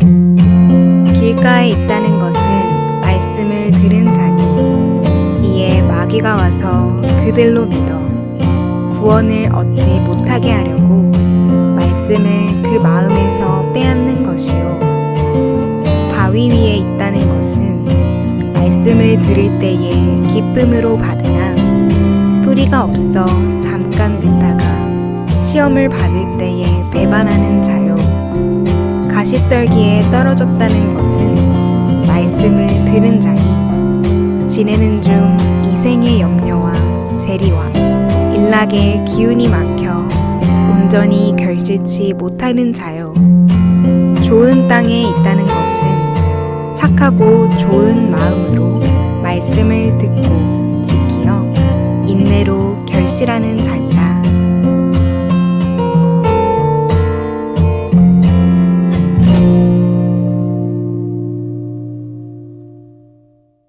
길가에 있다는 것은 말씀을 들은 자니 이에 마귀가 와서 그들로 믿어 구원을 얻지 못하게 하려고 말씀을 그 마음에서 빼앗는 것이요. 바위 위에 있다는 것은 말씀을 들을 때에 기쁨으로 받으나 뿌리가 없어 잠깐 듣다가 시험을 받을 때에 배반하는 떨기에 떨어졌다는 것은 말씀을 들은 자니 지내는 중 이생의 염려와 재리와 일락의 기운이 막혀 온전히 결실치 못하는 자요. 좋은 땅에 있다는 것은 착하고 좋은 마음으로 말씀을 듣고 지키어 인내로 결실하는 자니